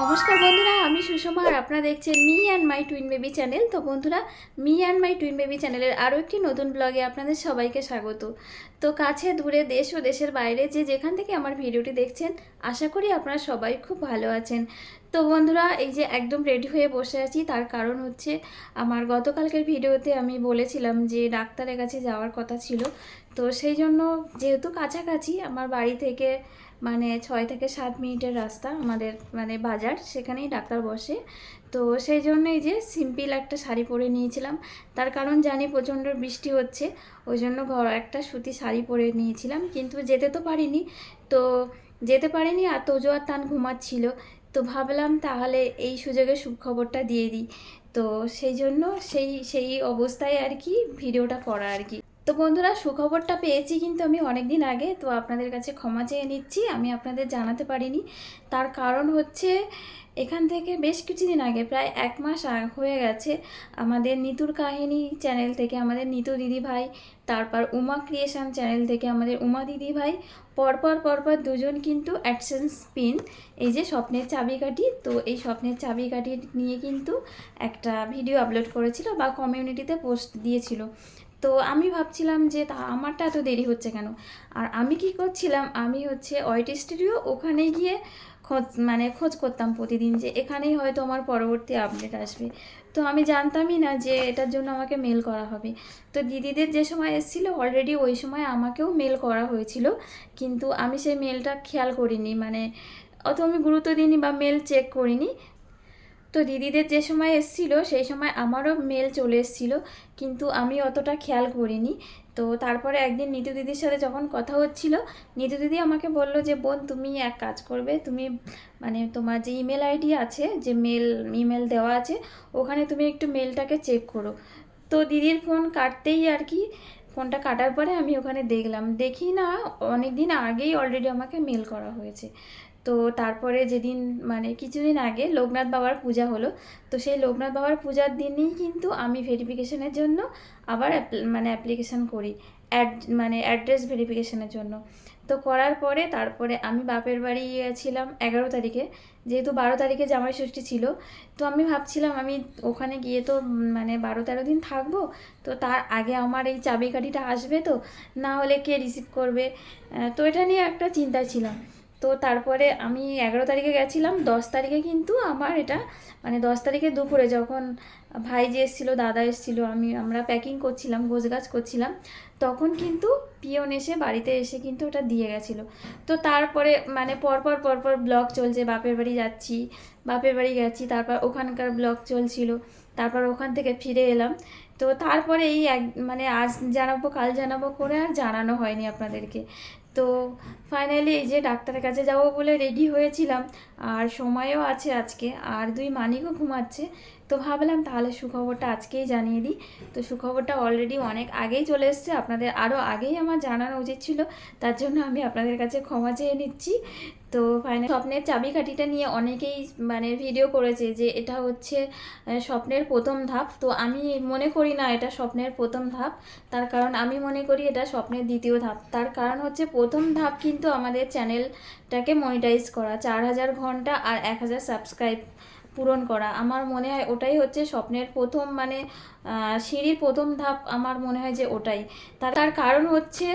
নমস্কার বন্ধুরা, আমি সুষমা আর আপনারা দেখছেন me and my twin baby channel. তো বন্ধুরা, me and my twin baby চ্যানেলের আরও একটি নতুন ব্লগে আপনাদের সবাইকে স্বাগত। তো কাছে দূরে দেশ ও দেশের বাইরে যে যেখান থেকে আমার ভিডিওটি দেখছেন, আশা করি আপনারা সবাই খুব ভালো আছেন। তো বন্ধুরা, এই যে একদম রেডি হয়ে বসে আছি, তার কারণ হচ্ছে আমার গতকালকের ভিডিওতে আমি বলেছিলাম যে ডাক্তারের কাছে যাওয়ার কথা ছিল। তো সেই জন্য যেহেতু কাছাকাছি, আমার বাড়ি থেকে মানে ছয় থেকে সাত মিনিটের রাস্তা আমাদের মানে বাজার, সেখানেই ডাক্তার বসে। তো সেই জন্যই যে সিম্পল একটা শাড়ি পরে নিয়েছিলাম। তার কারণ জানি প্রচণ্ড বৃষ্টি হচ্ছে, ওই জন্য ঘর একটা সুতি শাড়ি পরে নিয়েছিলাম, কিন্তু যেতে তো পারিনি। তো যেতে পারিনি আর তোজো আর তান ঘুমাচ্ছিল। তো ভাবলাম তাহলে এই সুযোগে সুখবরটা দিয়ে দিই। তো সেই জন্য সেই সেই অবস্থায় আর কি ভিডিওটা করা আর কি। তো বন্ধুরা সুখবরটা পেয়েছি কিন্তু আমি অনেক দিন আগে, তো আপনাদের কাছে ক্ষমা চেয়ে নিচ্ছি, আমি আপনাদের জানাতে পারিনি। তার কারণ হচ্ছে, এখান থেকে বেশ কিছুদিন আগে, প্রায় এক মাস হয়ে গেছে, আমাদের নিতুর কাহিনী চ্যানেল থেকে আমাদের নিতু দিদি ভাই, তারপর উমা ক্রিয়েশন চ্যানেল থেকে আমাদের উমা দিদি ভাই, পরপর পরপর দুজন কিন্তু অ্যাডসেন্স পিন এই যে স্বপ্নের চাবিকাঠি তো এই স্বপ্নের চাবিকাঠি নিয়ে কিন্তু একটা ভিডিও আপলোড করেছিল বা কমিউনিটিতে পোস্ট দিয়েছিল। তো আমি ভাবছিলাম যে তা আমারটা এত দেরি হচ্ছে কেন? আর আমি কি করছিলাম? আমি হচ্ছে ওয়াইট স্টুডিও ওখানে গিয়ে খোঁজ মানে খোঁজ করতাম প্রতিদিন যে এখানেই হয়তো আমার পরবর্তী আপডেট আসবে। তো আমি জানতামই না যে এটার জন্য আমাকে মেল করা হবে। তো দিদিদের যে সময় এসেছিল অলরেডি ওই সময় আমাকেও মেল করা হয়েছিল। কিন্তু আমি সেই মেলটা খেয়াল করিনি মানে অত আমি গুরুত্ব দিইনি বা মেল চেক করিনি। তো দিদিদের যে সময় এসেছিল, সেই সময় আমারও মেল চলে এসেছিল, কিন্তু আমি অতটা খেয়াল করিনি। তো তারপরে একদিন নিতু দিদির সাথে যখন কথা হচ্ছিল, নিতু দিদি আমাকে বলল যে, বোন, তুমি এক কাজ করবে, তুমি মানে তোমার যে ইমেল আইডি আছে, যে মেল ইমেল দেওয়া আছে, ওখানে তুমি একটু মেলটাকে চেক করো। তো দিদির ফোন কাটতেই আর কি ফোনটা কাটার পরে আমি ওখানে দেখলাম। দেখি না অনেক দিন আগেই অলরেডি আমাকে মেল করা হয়েছে। তো তারপরে যেদিন মানে কিছুদিন আগে লোকনাথ বাবার পূজা হলো, তো সেই লোকনাথ বাবার পূজার দিনই কিন্তু আমি ভেরিফিকেশনের জন্য আবার মানে অ্যাপ্লিকেশান করি অ্যাড মানে অ্যাড্রেস ভেরিফিকেশনের জন্য। তো করার পরে তারপরে আমি বাপের বাড়ি গিয়েছিলাম এগারো তারিখে, যেহেতু বারো তারিখে জামাই ষষ্ঠী ছিল, তো আমি ভাবছিলাম আমি ওখানে গিয়ে তো মানে বারো তেরো দিন থাকব, তো তার আগে আমার এই চাবিকাঠিটা আসবে তো, না হলে কে রিসিভ করবে? তো এটা নিয়ে একটা চিন্তা ছিলাম। তো তারপরে আমি এগারো তারিখে গেছিলাম, দশ তারিখে কিন্তু আমার এটা মানে দশ তারিখে দুপুরে যখন ভাই যে এসেছিল, দাদা এসেছিল, আমি, আমরা প্যাকিং করছিলাম, গোছগাছ করছিলাম, তখন কিন্তু পিয়ন এসে বাড়িতে এসে কিন্তু ওটা দিয়ে গেছিল। তো তারপরে মানে পরপর পরপর ব্লগ চলছে, বাপের বাড়ি যাচ্ছি, বাপের বাড়ি গেছি, তারপর ওখানকার ব্লগ চলছিল, তারপর ওখান থেকে ফিরে এলাম তো তারপরে এই এক মানে আজ জানাব, কাল জানাব করে আর জানানো হয়নি আপনাদেরকে। তো ফাইনালি এই যে ডাক্তারের কাছে যাব বলে রেডি হয়েছিলাম, আর সময়ও আছে আজকে, আর দুই মানিকও ঘুমাচ্ছে তো ভাবলাম তাহলে সুখবরটা আজকেই জানিয়ে দিই। তো সুখবরটা অলরেডি অনেক আগেই চলে এসছে, আপনাদের আরও আগেই আমার জানানো উচিত ছিল, তার জন্য আমি আপনাদের কাছে ক্ষমা চেয়ে নিচ্ছি। তো ফাইনাল স্বপ্নের চাবিকাঠিটা নিয়ে অনেকেই মানে ভিডিও করেছে যে এটা হচ্ছে স্বপ্নের প্রথম ধাপ। তো আমি মনে করি না এটা স্বপ্নের প্রথম ধাপ, তার কারণ আমি মনে করি এটা স্বপ্নের দ্বিতীয় ধাপ। তার কারণ হচ্ছে প্রথম ধাপ কিন্তু আমাদের চ্যানেলটাকে মনিটাইজ করা, চার হাজার ঘণ্টা আর এক হাজার সাবস্ক্রাইব পূরণ করা। আমার মনে হয় ওটাই হচ্ছে স্বপ্নের প্রথম মানে সিঁড়ির প্রথম ধাপ আমার মনে হয় যে ওটাই। তার কারণ হচ্ছে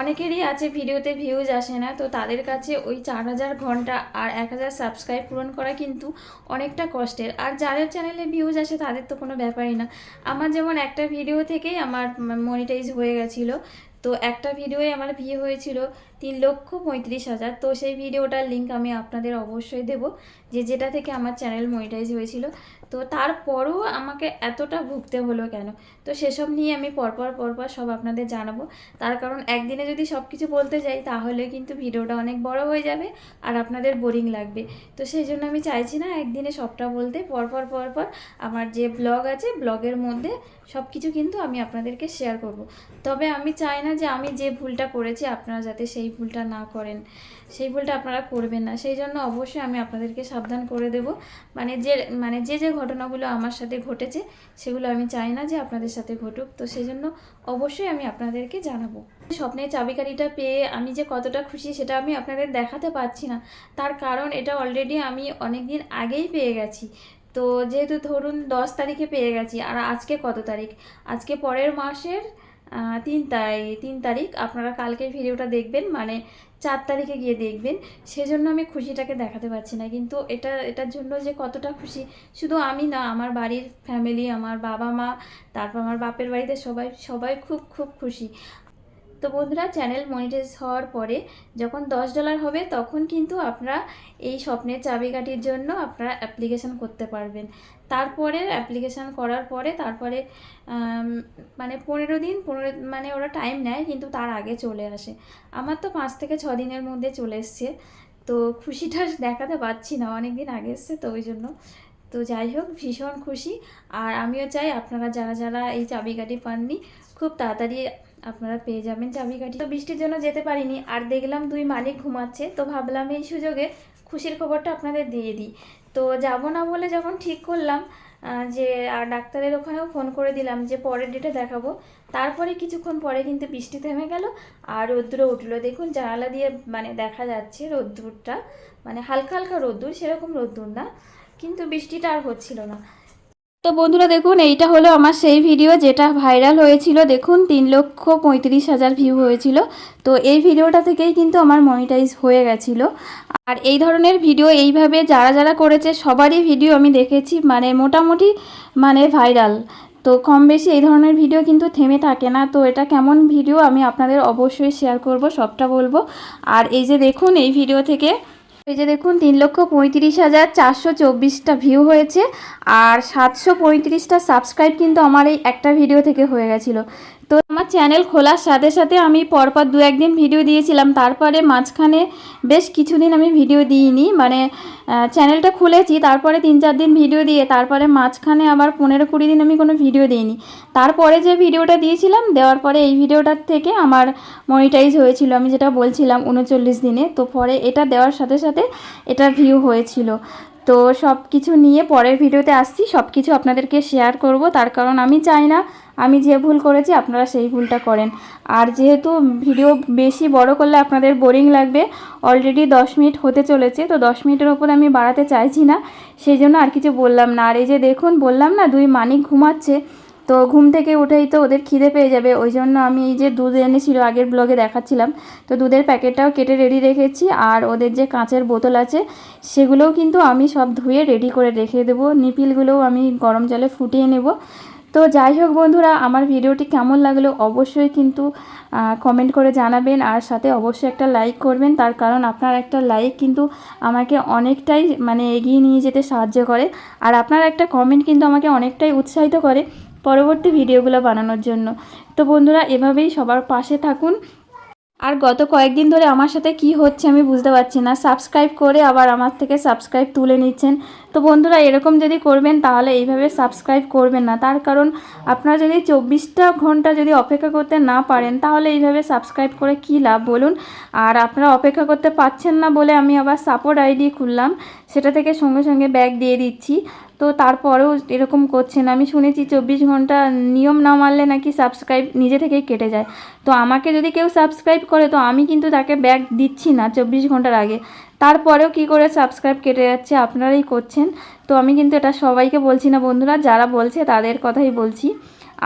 অনেকেরই আছে ভিডিওতে ভিউজ আসে না, তো তাদের কাছে ওই চার হাজার ঘণ্টা আর এক হাজার সাবস্ক্রাইব পূরণ করা কিন্তু অনেকটা কষ্টের। আর যাদের চ্যানেলে ভিউজ আসে তাদের তো কোনো ব্যাপারই না। আমার যেমন একটা ভিডিও থেকেই আমার মনিটাইজ হয়ে গেছিল। তো একটা ভিডিওয়ে আমার ভিউ হয়েছিল তিন লক্ষ পঁয়ত্রিশ হাজার। তো সেই ভিডিওটার লিঙ্ক আমি আপনাদের অবশ্যই দেব যে যেটা থেকে আমার চ্যানেল মনিটাইজ হয়েছিল। তো তারপরও আমাকে এতটা ভুগতে হলো কেন? তো সেসব নিয়ে আমি পরপর পরপর সব আপনাদের জানাব। তার কারণ একদিনে যদি সব কিছু বলতে যাই তাহলে কিন্তু ভিডিওটা অনেক বড় হয়ে যাবে আর আপনাদের বোরিং লাগবে। তো সেই জন্য আমি চাইছি না একদিনে সবটা বলতে, পরপর পরপর আমার যে ব্লগ আছে ব্লগের মধ্যে সব কিছু কিন্তু আমি আপনাদেরকে শেয়ার করব। তবে আমি চাই না যে আমি যে ভুলটা করেছি আপনারা যাতে সেই ভুলটা না করেন। সেই ভুলটা আপনারা করবেন না। সেই জন্য অবশ্যই আমি আপনাদেরকে সাবধান করে দেব। মানে যে মানে যে যে ঘটনাগুলো আমার সাথে ঘটেছে, সেগুলো আমি চাই না যে আপনাদের সাথে ঘটুক। তো সেই জন্য অবশ্যই আমি আপনাদেরকে জানাব। স্বপ্নের চাবিকাঠিটা পেয়ে আমি যে কতটা খুশি, সেটা আমি আপনাদের দেখাতে পারছি না। তার কারণ এটা অলরেডি আমি অনেক দিন আগেই পেয়ে গেছি। তো যেহেতু ধরুন দশ তারিখে পেয়ে গেছি, আর আজকে কত তারিখ? আজকে পরের মাসের তিন তারিখ তিন তারিখ। আপনারা কালকের ভিডিওটা দেখবেন মানে চার তারিখে গিয়ে দেখবেন। সেজন্য আমি খুশিটাকে দেখাতে পারছি না। কিন্তু এটা, এটার জন্য যে কতটা খুশি, শুধু আমি না, আমার বাড়ির ফ্যামিলি আমার বাবা মা তারপর আমার বাপের বাড়িতে সবাই সবাই খুব খুব খুশি। তো বন্ধুরা চ্যানেল মনিটাইজ হওয়ার পরে যখন দশ ডলার হবে, তখন কিন্তু আপনারা এই স্বপ্নের চাবিকাঠির জন্য আপনারা অ্যাপ্লিকেশান করতে পারবেন। তারপরে অ্যাপ্লিকেশান করার পরে, তারপরে মানে পনেরো দিন, পনেরো মানে ওরা টাইম নেয়, কিন্তু তার আগে চলে আসে। আমার তো পাঁচ থেকে ছ দিনের মধ্যে চলে এসছে। তো খুশিটা দেখাতে পারছি না, অনেক দিন আগে এসছে তো ওই জন্য। তো যাই হোক, ভীষণ খুশি। আর আমিও চাই আপনারা যারা যারা এই চাবিকাঠি পাননি, খুব তাড়াতাড়ি আপনারা পেয়ে যাবেন চাবিকাঠি তো বৃষ্টির জন্য যেতে পারিনি, আর দেখলাম দুই মালিক ঘুমাচ্ছে, তো ভাবলাম এই সুযোগে খুশির খবরটা আপনাদের দিয়ে দিই। তো যাব না বলে যখন ঠিক করলাম যে, আর ডাক্তারের ওখানেও ফোন করে দিলাম যে, পরের ডেটে দেখাবো। তারপরে কিছুক্ষণ পরে কিন্তু বৃষ্টি থেমে গেল, আর রোদ্দুরও উঠল। দেখুন, জানালা দিয়ে মানে দেখা যাচ্ছে রোদ্দুরটা মানে হালকা হালকা রোদ্দুর, সেরকম রোদ্দুর না, কিন্তু বৃষ্টিটা আর হচ্ছিল না। তো বন্ধুরা দেখুন, এইটা হলো আমার সেই ভিডিও যেটা ভাইরাল হয়েছিল। দেখুন, তিন লক্ষ পঁয়ত্রিশ হাজার ভিউ হয়েছিল। তো এই ভিডিওটা থেকেই কিন্তু আমার মনিটাইজ হয়ে গেছিল। আর এই ধরনের ভিডিও এইভাবে যারা যারা করেছে, সবারই ভিডিও আমি দেখেছি মানে মোটামুটি মানে ভাইরাল তো কম বেশি এই ধরনের ভিডিও কিন্তু থেমে থাকে না। তো এটা কেমন ভিডিও আমি আপনাদের অবশ্যই শেয়ার করব, সবটা বলব। আর এই যে দেখুন, এই ভিডিও থেকে এই যে দেখুন, তিন লক্ষ পঁয়ত্রিশ হাজার চারশো চব্বিশটা ভিউ হয়েছে। আর সাতশো পঁয়ত্রিশটা সাবস্ক্রাইব কিন্তু আমার এই একটা ভিডিও থেকে হয়ে গেছিল। তো আমার চ্যানেল খোলার সাথে সাথে আমি পরপর দু একদিন ভিডিও দিয়েছিলাম। তারপরে মাঝখানে বেশ কিছুদিন আমি ভিডিও দিইনি। মানে চ্যানেলটা খুলেছি, তারপরে তিন চার দিন ভিডিও দিয়ে, তারপরে মাঝখানে আবার পনেরো কুড়ি দিন আমি কোনো ভিডিও দিইনি। তারপরে যে ভিডিওটা দিয়েছিলাম, দেওয়ার পরে এই ভিডিওটার থেকে আমার মনিটাইজ হয়েছিল, আমি যেটা বলছিলাম উনচল্লিশ দিনে। তো পরে এটা দেওয়ার সাথে সাথে এটা ভিউ হয়েছিল। তো সব কিছু নিয়ে পরের ভিডিওতে আসছি সব কিছু আপনাদেরকে শেয়ার করব। তার কারণ আমি চাই না আমি যে ভুল করেছি, আপনারা সেই ভুলটা করেন। আর যেহেতু ভিডিও বেশি বড় করলে আপনাদের বোরিং লাগবে অলরেডি দশ মিনিট হতে চলেছে, তো দশ মিনিটের ওপর আমি বাড়াতে চাইছি না, সেই জন্য আর কিছু বললাম না। আর এই যে দেখুন, বললাম না, দুই মানিক ঘুমাচ্ছে, তো ঘুম থেকে উঠেই তো ওদের খিদে পেয়ে যাবে, ওই জন্য আমি এই যে দুধ এনেছিল, আগের ব্লগে দেখাচ্ছিলাম, তো দুধের প্যাকেটটাও কেটে রেডি রেখেছি, আর ওদের যে কাঁচের বোতল আছে, সেগুলোও কিন্তু আমি সব ধুয়ে রেডি করে রেখে দেবো, নিপিলগুলোও আমি গরম জলে ফুটিয়ে নেব। তো যাই হোক বন্ধুরা, আমার ভিডিওটি কেমন লাগল অবশ্যই কিন্তু কমেন্ট করে জানাবেন আর সাথে অবশ্যই একটা লাইক করবেন। তার কারণ আপনার একটা লাইক কিন্তু আমাকে অনেকটাই মানে এগিয়ে নিয়ে যেতে সাহায্য করে। আর আপনার একটা কমেন্ট কিন্তু আমাকে অনেকটাই উৎসাহিত করে পরবর্তী ভিডিওগুলো বানানোর জন্য। তো বন্ধুরা, এভাবেই সবার পাশে থাকুন। আর গত কয়েকদিন ধরে আমার সাথে কি হচ্ছে আমি বুঝতে পারছি না। সাবস্ক্রাইব করে আবার আমার থেকে সাবস্ক্রাইব তুলে নিচ্ছেন। তো বন্ধুরা, এরকম যদি করবেন, তাহলে এইভাবে সাবস্ক্রাইব করবেন না। তার কারণ, আপনারা যদি চব্বিশটা ঘণ্টা যদি অপেক্ষা করতে না পারেন, তাহলে এইভাবে সাবস্ক্রাইব করে কী লাভ বলুন? আর আপনারা অপেক্ষা করতে পারছেন না বলে আমি আবার সাপোর্ট আইডি খুললাম, সেটা থেকে সঙ্গে সঙ্গে ব্যাগ দিয়ে দিচ্ছি। তো তারপরেও এরকম করছেন। আমি শুনেছি চব্বিশ ঘণ্টা নিয়ম না মানলে নাকি সাবস্ক্রাইব নিজে থেকেই কেটে যায়। তো আমাকে যদি কেউ সাবস্ক্রাইব করে, তো আমি কিন্তু তাকে ব্যাগ দিচ্ছি না চব্বিশ ঘণ্টার আগে। তারপরেও কি করে সাবস্ক্রাইব কেটে যাচ্ছে আপনারাই করছেন। তো আমি কিন্তু এটা সবাইকে বলছি না বন্ধুরা, যারা বলছে তাদের কথাই বলছি।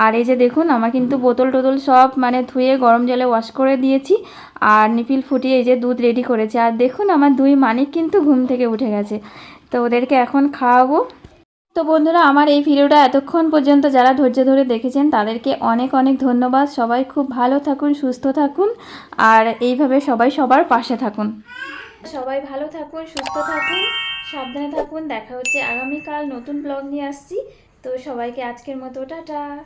আর এই যে দেখুন, আমার কিন্তু বোতল টোতল সব মানে ধুয়ে গরম জলে ওয়াশ করে দিয়েছি। আর নিপিল ফুটিয়ে এই যে দুধ রেডি করেছে। আর দেখুন, আমার দুই মানিক কিন্তু ঘুম থেকে উঠে গেছে। তো ওদেরকে এখন খাওয়াবো। তো বন্ধুরা, আমার এই ভিডিওটা এতক্ষণ পর্যন্ত যারা ধৈর্য ধরে দেখেছেন, তাদেরকে অনেক অনেক ধন্যবাদ। সবাই খুব ভালো থাকুন, সুস্থ থাকুন। আর এইভাবে সবাই সবার পাশে থাকুন। সবাই ভালো থাকুন, সুস্থ থাকুন, সাবধানে থাকুন। দেখা হচ্ছে আগামীকাল নতুন ব্লগ নিয়ে আসছি। তো সবাইকে আজকের মতো, টাটা।